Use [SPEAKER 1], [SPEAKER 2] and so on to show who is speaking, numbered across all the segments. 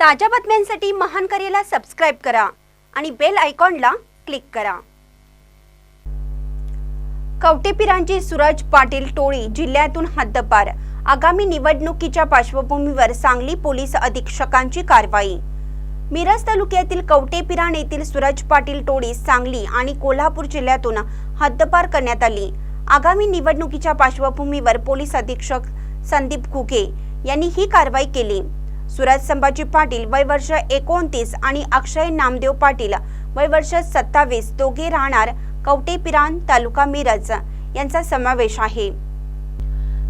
[SPEAKER 1] ताज्या बातम्यांसाठी महान करेला सबस्क्राईब करा आणि बेल आयकॉनला क्लिक करा. कवटेपिरांची सुरज पाटील टोळी जिल्ह्यातून हद्दपार. आगामी निवडणुकीच्या पार्श्वभूमीवर सांगली पोलीस अधीक्षकांची कारवाई. मिरज तालुक्यातील कवटेपिराण येथील सूरज पाटील टोळी सांगली आणि कोल्हापूर जिल्ह्यातून हद्दपार करण्यात आली. आगामी निवडणुकीच्या पार्श्वभूमीवर पोलीस अधीक्षक संदीप घुगे यांनी ही कारवाई केली. सुरज संभाजी पाटील वय वर्ष एकोणतीस आणि अक्षय नामदेव पाटील वय वर्ष सत्तावीस दोघे राहणार कवटेपिरान तालुका मिरज यांचा समावेश आहे.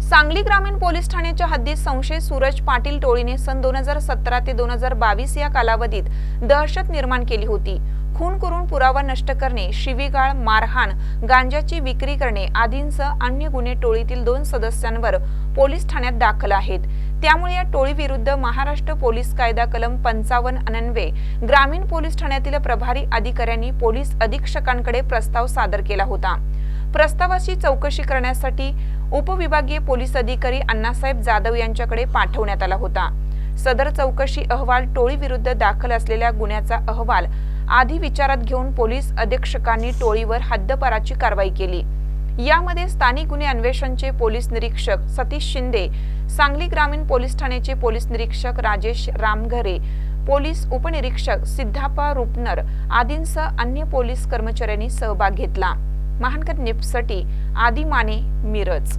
[SPEAKER 2] सांगली ग्रामीण पोलीस ठाण्याच्या हद्दीत संशयित सूरज पाटील टोळीने सन दोन हजार सतरा ते दोन हजार बावीस या कालावधीत दहशत निर्माण केली होती. खून करून पुरावा नष्ट करणे शिवीगाळ मारहाण गांजाची विक्री करणे आदींसह अन्य गुन्हे टोळीतील दोन सदस्यांवर पोलीस ठाण्यात दाखल आहेत. त्यामुळे या टोळीविरुद्ध महाराष्ट्र पोलीस कायदा कलम पंचावन्न अनन्वे ग्रामीण पोलीस ठाण्यातील प्रभारी अधिकाऱ्यांनी पोलीस अधीक्षकांकडे प्रस्ताव सादर केला होता. प्रस्तावाची चौकशी करण्यासाठी उपविभागीय पोलीस अधिकारी अण्णासाहेब जाधव यांच्याकडे पाठवण्यात आला होता. सदर चौकशी अहवाल टोळीविरुद्ध दाखल असलेल्या गुन्ह्याचा अहवाल आधी विचारात घेऊन पोलीस अधीक्षकांनी टोळीवर हद्दपाराची कारवाई केली. यामध्ये स्थानिक गुन्हे अन्वेषणचे पोलीस निरीक्षक सतीश शिंदे सांगली ग्रामीण पोलीस ठाण्याचे पोलीस निरीक्षक राजेश रामघरे पोलीस उपनिरीक्षक सिद्धापा रुपनर आदींसह अन्य पोलीस कर्मचाऱ्यांनी सहभाग घेतला. महानकर निप्ससाठी आदी माने मिरज.